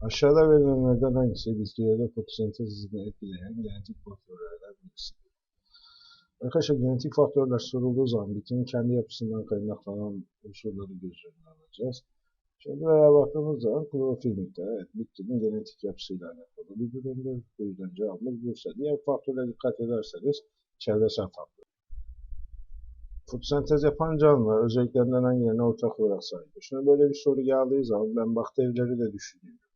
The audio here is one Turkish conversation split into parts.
Aşağıda verilenlerden hangisi bitkilerde fotosentez hızını etkileyen genetik faktörlerden birisidir? Arkadaşlar genetik faktörler sorulduğu zaman bitkinin kendi yapısından kaynaklanan unsurları göz önüne alacağız. Şimdi buraya baktığımız zaman klorofil miktarı, evet, bitkinin genetik yapısıyla alakalı bir durumdur. Bu yüzden cevabımız Bursa. Diğer faktörlere dikkat ederseniz çevresel faktör. Fotosentez yapan canlılar özelliklerinden hangilerine ortak olarak sahiptir? Şimdi böyle bir soru geldiği zaman ben bakterileri de düşünüyorum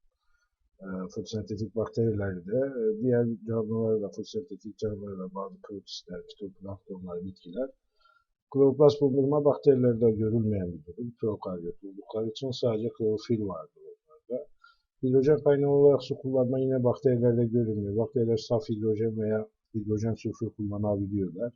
fotosentetik bakterileri de, e, diğer canlıları da, fotosentetik canlıları da, bazı protistler, fitoplanktonlar, bitkiler, kloroplast bulundurma bakterileri de görülmeyen bir durum. Prokaryot oldukları için sadece klorofil vardır onlarda. Hidrojen kaynağı olarak su kullanma yine bakterilerde görülmüyor. Bakteriler saf hidrojen veya hidrojen sülfür kullanabiliyorlar.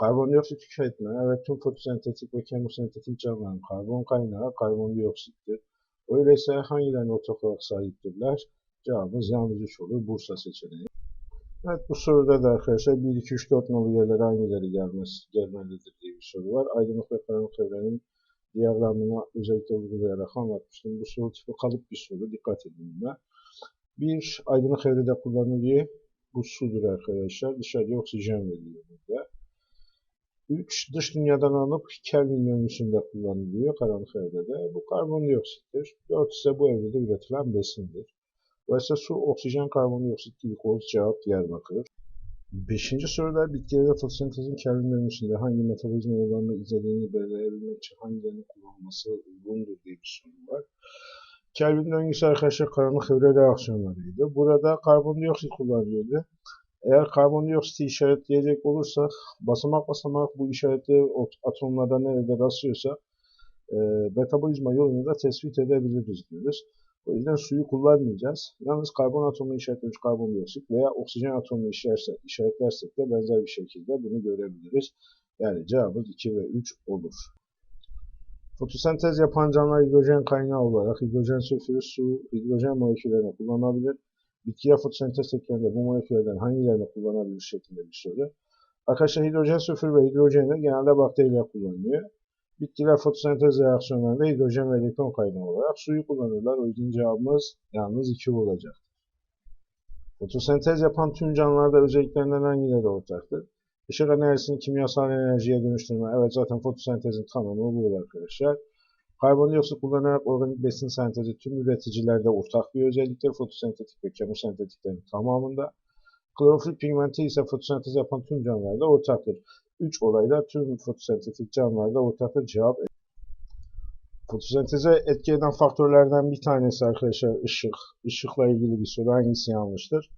Karbondioksit tüketme, evet tüm fotosentetik ve kemosentetik canlıların karbon kaynağı karbondioksittir. Öyleyse hangilerine ortak olarak sahiptirler? Cevabımız yalnız 3 olur. Bursa seçeneği. Evet bu soruda da arkadaşlar 1, 2, 3, 4 nolu yerlere hangileri gelmesi, gelmelidir diye bir soru var. Aydınlık ve karanlık evrenin diyagramına özellikle uygulayarak anlatmıştım. Bu soru tipi kalıp bir soru. Dikkat edin buna. Bir, aydınlık evrede kullanılıyor. Bu sudur arkadaşlar. Dışarıya oksijen veriyor burada. 3 dış dünyadan alınıp Kelvin döngüsünde kullanılıyor karanlık evrede. Bu karbondioksittir. 4 ise bu evrede üretilen besindir. Dolayısıyla su, oksijen, karbondioksit, glikoz cevap Diyarbakır. Beşinci soruda bitkilerde fotosentezin Kelvin döngüsünde hangi metabolizma yollarını izlediğini belirleyebilmek için hangilerini kullanılması uygundur diye bir soru var. Kelvin döngüsü arkadaşlar karanlık evre reaksiyonlarıydı. Burada karbondioksit kullanılıyordu. Eğer karbondioksiti işaretleyecek olursak basamak basamak bu işaretli atomlarda nerede rastlıyorsa e, metabolizma yolunu da tespit edebiliriz diyoruz. O yüzden suyu kullanmayacağız. Yalnız karbon atomunu işaretlemiş karbondioksit veya oksijen atomunu işaretlersek de benzer bir şekilde bunu görebiliriz. Yani cevabımız 2 ve 3 olur. Fotosentez yapan canlılar hidrojen kaynağı olarak hidrojen sülfürü su, hidrojen moleküllerini kullanabilir. Bitkiler fotosentez tekniğinde bu moleküllerden hangilerini kullanabilir şeklinde bir soru. Arkadaşlar hidrojen sülfür ve hidrojen genelde bakteriler kullanılıyor. Bitkiler fotosentez reaksiyonlarında hidrojen ve elektron kaynağı olarak suyu kullanırlar. O yüzden cevabımız yalnız 2 olacak. Fotosentez yapan tüm canlılarda özelliklerinden hangileri ortaktır? Işık enerjisini kimyasal enerjiye dönüştürme. Evet zaten fotosentezin tamamı bu arkadaşlar. Karbondioksit kullanarak organik besin sentezi tüm üreticilerde ortak bir özelliktir. Fotosentetik ve kemosentetiklerin tamamında. Klorofil pigmenti ise fotosentez yapan tüm canlılarda ortaktır. 3 olayda tüm fotosentetik canlılarda ortaktır. Cevap Fotosenteze etki eden faktörlerden bir tanesi arkadaşlar ışık. Işıkla ilgili bir soru hangisi yanlıştır?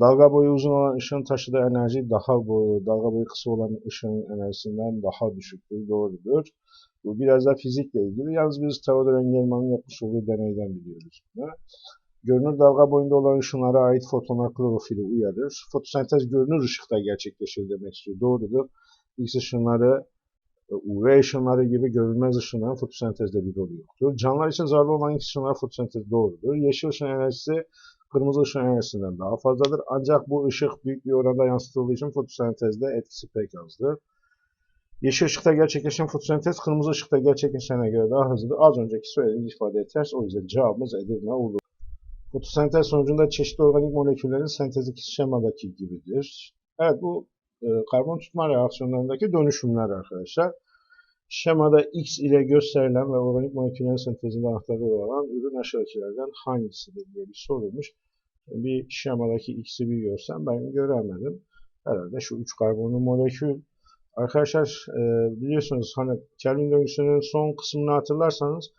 Dalga boyu uzun olan ışığın taşıdığı enerji daha boyu, dalga boyu kısa olan ışığın enerjisinden daha düşüktür. Doğrudur. Bu biraz da fizikle ilgili. Yalnız biz Theodor Engelmann'ın yapmış olduğu deneyden biliyoruz bunu. Görünür dalga boyunda olan ışınlara ait fotonlar klorofili uyarır. Fotosentez görünür ışıkta gerçekleşir demek istiyor. Doğrudur. X ışınları UV ışınları gibi görünmez ışınların fotosentezde bir rolü yoktur. Canlılar için zararlı olan X ışınlar fotosentez doğrudur. Yeşil ışın enerjisi kırmızı ışın enerjisinden daha fazladır. Ancak bu ışık büyük bir oranda yansıtıldığı için fotosentezde etkisi pek azdır. Yeşil ışıkta gerçekleşen fotosentez kırmızı ışıkta gerçekleşene göre daha hızlıdır. Az önceki söylediğim ifade ters. O yüzden cevabımız Edirne olur. Fotosentez sonucunda çeşitli organik moleküllerin sentezdeki şemadaki gibidir. Evet bu e, karbon tutma reaksiyonlarındaki dönüşümler arkadaşlar. Şemada X ile gösterilen ve organik moleküllerin sentezinde anahtarı olan ürün aşağıdakilerden hangisidir diye bir sorulmuş. Bir şemadaki X'i bir görsem ben göremedim. Herhalde şu 3 karbonlu molekül Arkadaşlar e, biliyorsunuz hani Kelvin döngüsünün son kısmını hatırlarsanız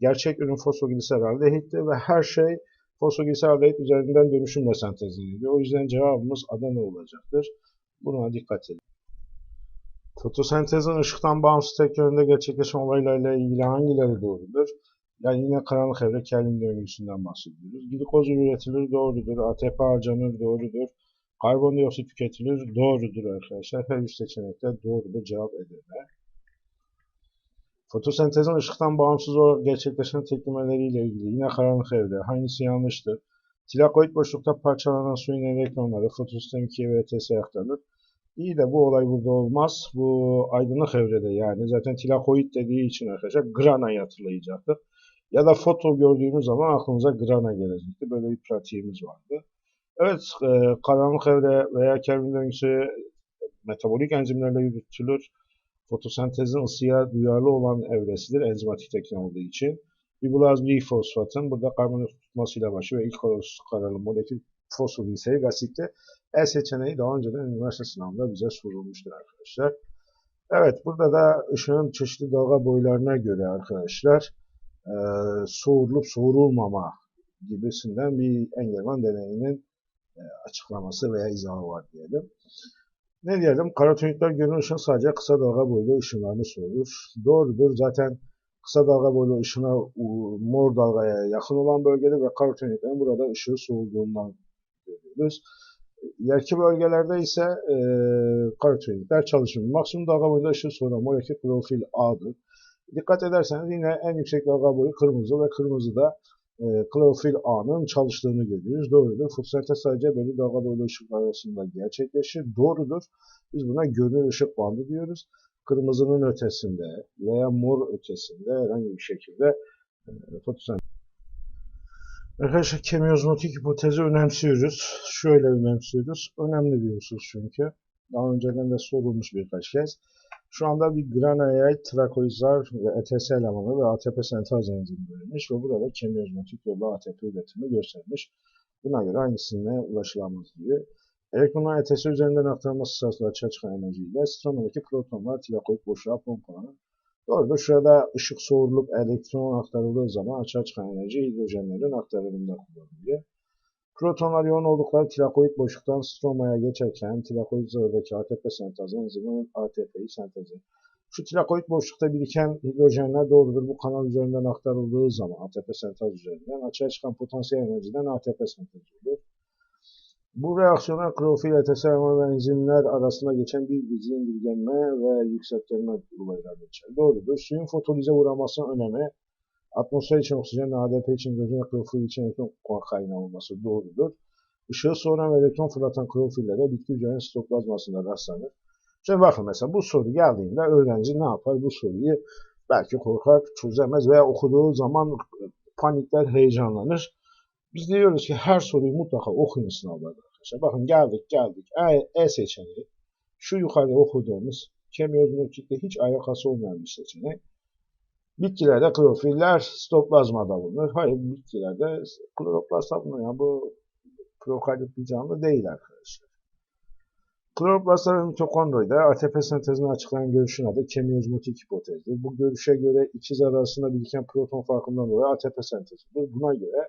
gerçek ürün fosfogliserdehittir ve her şey fosfogliserdehit üzerinden dönüşümle sentezleniliyor. O yüzden cevabımız Adana olacaktır. Buna dikkat edin. Fotosentezin ışıktan bağımsız tek yönde gerçekleşen olaylarla ilgili hangileri doğrudur? Yani yine karanlık evre Kelvin döngüsünden bahsediyoruz. Glikoz üretilir doğrudur. ATP harcanır doğrudur. Karbondioksit tüketilir. Doğrudur arkadaşlar. Her üç seçenekte doğrudur. Cevap Edirne. Fotosentezin ışıktan bağımsız olarak gerçekleşen teklemeleriyle ilgili yine karanlık evde. Hangisi yanlıştır? Tilakoid boşlukta parçalanan suyun elektronları fotosistem 2'ye ve ETS'ye aktarılır. İyi de bu olay burada olmaz. Bu aydınlık evrede yani. Zaten tilakoid dediği için arkadaşlar grana'yı hatırlayacaktır. Ya da foto gördüğümüz zaman aklınıza grana gelecekti. Böyle bir pratiğimiz vardı. Evet, e, karanlık evre veya Kelvin döngüsü metabolik enzimlerle yürütülür. Fotosentezin ısıya duyarlı olan evresidir enzimatik tekne olduğu için. Ribulaz bir fosfatın burada karbonhidrat tutmasıyla başlıyor ve ilk kararlı molekül fosfoliseik asitte E seçeneği daha önceden üniversite sınavında bize sorulmuştur arkadaşlar. Evet burada da ışığın çeşitli dalga boylarına göre arkadaşlar e, soğurulup soğurulmama gibisinden bir Engelman deneyinin açıklaması veya izahı var diyelim. Ne diyelim? Karotenoidler görünür ışın sadece kısa dalga boylu ışınlarını soğurur. Doğrudur. Zaten kısa dalga boylu ışına mor dalgaya yakın olan bölgede ve karotenoidlerin burada ışığı soğuduğundan görüyoruz. İleriki bölgelerde ise e, karotenoidler çalışmıyor. Maksimum dalga boyunda ışığı soğuran molekül klorofil A'dır. Dikkat ederseniz yine en yüksek dalga boyu kırmızı ve kırmızı da e, klorofil A'nın çalıştığını görüyoruz. Doğrudur. Fotosentez sadece belli dalga boylu ışıklar arasında gerçekleşir. Doğrudur. Biz buna görünür ışık bandı diyoruz. Kırmızının ötesinde veya mor ötesinde herhangi bir şekilde e, fotosentez Arkadaşlar kemiozmotik hipotezi önemsiyoruz. Şöyle önemsiyoruz. Önemli bir husus çünkü. Daha önceden de sorulmuş birkaç kez. Şu anda bir granayay, trakoizar ve ETS elemanı ve ATP sentaz enzimi verilmiş ve burada kemiozmotik yolla ATP üretimi göstermiş. Buna göre hangisine ulaşılamaz diyor. Elektronlar ETS üzerinden aktarılması sırasında açığa çıkan enerjiyle stromadaki protonlar tilakoid boşluğa pompalanır. Doğrudur. Şurada ışık soğurulup elektron aktarıldığı zaman açığa çıkan enerji hidrojenlerin aktarılımında kullanılıyor. Protonlar yoğun oldukları tilakoid boşluktan stromaya geçerken tilakoid zarındaki ATP sentez enzimi ATP'yi sentezi. Şu tilakoid boşlukta biriken hidrojenler doğrudur. Bu kanal üzerinden aktarıldığı zaman ATP sentez üzerinden açığa çıkan potansiyel enerjiden ATP sentezi olur. Bu reaksiyonlar klorofil, ETSM ve enzimler arasında geçen bir dizi indirgenme ve yükseltgenme olaylar geçer. Doğrudur. Suyun fotolize uğramasının önemi atmosfer için oksijen, ADP için gözün klorofil için elektron kaynağı olması doğrudur. Işığı soğuran ve elektron fırlatan klorofillere bitki hücrenin sitoplazmasında rastlanır. Şimdi bakın mesela bu soru geldiğinde öğrenci ne yapar? Bu soruyu belki korkar, çözemez veya okuduğu zaman panikler, heyecanlanır. Biz diyoruz ki her soruyu mutlaka okuyun sınavlarda arkadaşlar. Bakın geldik geldik. E, e seçeneği. Şu yukarıda okuduğumuz kemiozmotikte hiç alakası olmayan bir seçenek. Bitkilerde klorofiller stoplazmada bulunur. Hayır bitkilerde kloroplasta bulunur. Yani bu prokaryot bir canlı değil arkadaşlar. Kloroplastlar ve mitokondride ATP sentezini açıklayan görüşün adı kemiozmotik hipotezdir. Bu görüşe göre iki zar arasında biriken proton farkından dolayı ATP sentezidir. Buna göre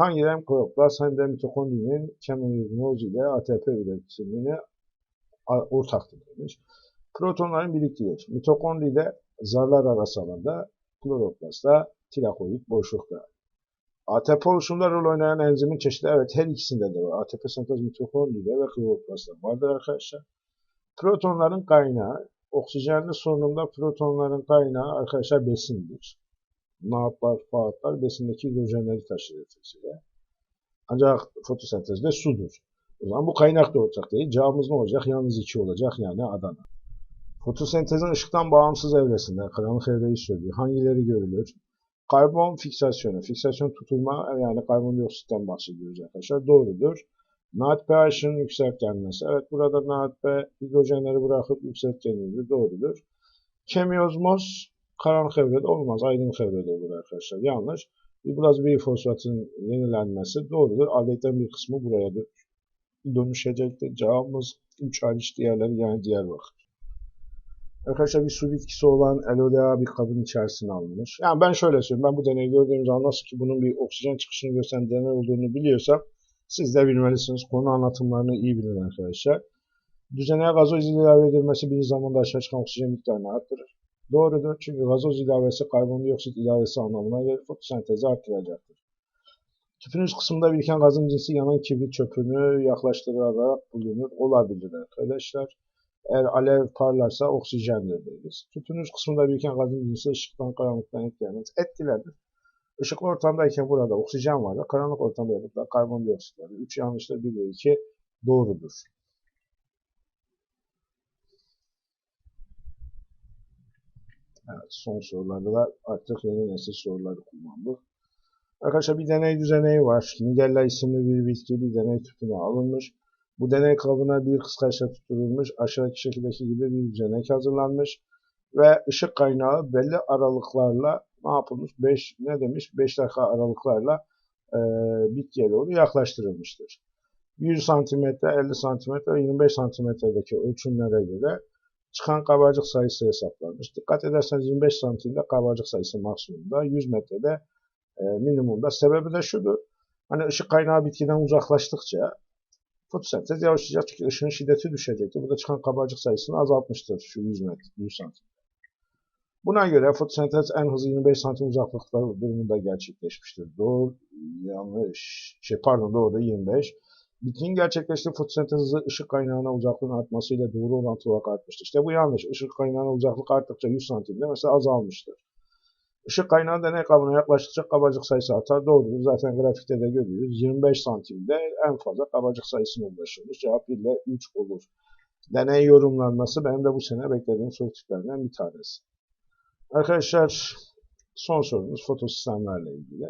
Hangi hem kloroplast hem de mitokondrinin kemioz ile ATP üretimine ortaktır demiş. Protonların biriktiği mitokondride zarlar arası alanda, kloroplastta tilakoid boşlukta. ATP oluşumda rol oynayan enzimin çeşidi evet her ikisinde de var. ATP sentez mitokondride ve kloroplastta vardır arkadaşlar. Protonların kaynağı, oksijenli solunumda protonların kaynağı arkadaşlar besindir naatlar, faatlar besindeki hidrojenleri taşır etkisiyle. Ancak fotosentezde sudur. O zaman bu kaynak da ortak değil. Cevabımız ne olacak? Yalnız iki olacak yani Adana. Fotosentezin ışıktan bağımsız evresinde karanlık evreyi söylüyor. Hangileri görülür? Karbon fiksasyonu. Fiksasyon tutulma yani karbondioksitten bahsediyoruz arkadaşlar. Doğrudur. NAD pH'ın yükseltgenmesi. Evet burada NAD hidrojenleri bırakıp yükseltgenliğidir. Doğrudur. Kemiozmoz karanlık evrede olmaz. Aydınlık evrede olur arkadaşlar. Yanlış. Biraz bir fosfatın yenilenmesi doğrudur. Aldehitlerin bir kısmı buraya dönüşecektir. Cevabımız 3 hariç diğerleri yani diğer bakır. Arkadaşlar bir su bitkisi olan LODA bir kabın içerisine alınmış. Yani ben şöyle söyleyeyim. Ben bu deneyi gördüğüm zaman nasıl ki bunun bir oksijen çıkışını gösteren deney olduğunu biliyorsam siz de bilmelisiniz. Konu anlatımlarını iyi bilin arkadaşlar. Düzeneye gazoz ilave edilmesi bir zamanda aşağı çıkan oksijen miktarını arttırır. Doğrudur çünkü gazoz ilavesi karbondioksit ilavesi anlamına gelir. Fotosentezi artıracaktır. Tüpün üst kısmında biriken gazın cinsi yanan kibrit çöpünü yaklaştırarak bulunur olabilir arkadaşlar. Eğer alev parlarsa oksijendir deriz. Tüpün üst kısmında biriken gazın cinsi ışıktan karanlıktan etkilenmez. Etkilenir. Işıklı ortamdayken burada oksijen var. Karanlık ortamda burada karbondioksit var. 3 yanlıştır 1 ve 2 doğrudur. Evet, son sorularda da artık yeni nesil soruları kullandık. Arkadaşlar bir deney düzeneği var. Nigella isimli bir bitki bir deney tüpüne alınmış. Bu deney kabına bir kıskaçla tutulmuş. Aşağıdaki şekildeki gibi bir düzenek hazırlanmış. Ve ışık kaynağı belli aralıklarla ne yapılmış? 5 ne demiş? 5 dakika aralıklarla e, bitkiye doğru yaklaştırılmıştır. 100 cm, 50 cm ve 25 cm'deki ölçümlere göre çıkan kabarcık sayısı hesaplanmış. Dikkat ederseniz 25 santimde kabarcık sayısı maksimumda, 100 metrede e, minimumda. Sebebi de şudur. Hani ışık kaynağı bitkiden uzaklaştıkça fotosentez yavaşlayacak çünkü ışığın şiddeti düşecektir. Bu da çıkan kabarcık sayısını azaltmıştır şu 100 metre, 100 santim. Buna göre fotosentez en hızlı 25 santim uzaklıkta durumunda gerçekleşmiştir. Doğru, yanlış, şey pardon doğru 25. Bitkinin gerçekleştiği fotosentez hızı ışık kaynağına uzaklığın artmasıyla doğru orantılı olarak artmıştır. İşte bu yanlış. Işık kaynağına uzaklık arttıkça 100 santimde mesela azalmıştır. Işık kaynağı deney kabına yaklaştıkça kabarcık sayısı artar. Doğrudur. Zaten grafikte de görüyoruz. 25 santimde en fazla kabarcık sayısına ulaşılmış. Cevap 1 ile 3 olur. Deney yorumlanması benim de bu sene beklediğim soru tiplerinden bir tanesi. Arkadaşlar son sorumuz fotosistemlerle ilgili.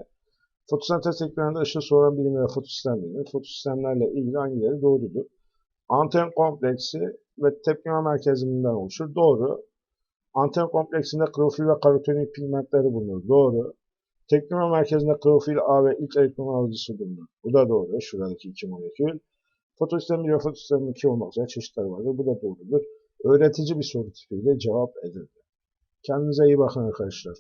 Fotosentez tekniklerinde ışığı soğuran bilimlere fotosistem denir. Fotosistemlerle ilgili hangileri doğrudur? Anten kompleksi ve tepkime merkezinden oluşur. Doğru. Anten kompleksinde klorofil ve karotenik pigmentleri bulunur. Doğru. Tepkime merkezinde klorofil A ve ilk elektron alıcısı bulunur. Bu da doğru. Şuradaki iki molekül. Fotosistem 1 ve fotosistem 2 olmak üzere çeşitleri vardır. Bu da doğrudur. Öğretici bir soru tipiyle cevap edildi. Kendinize iyi bakın arkadaşlar.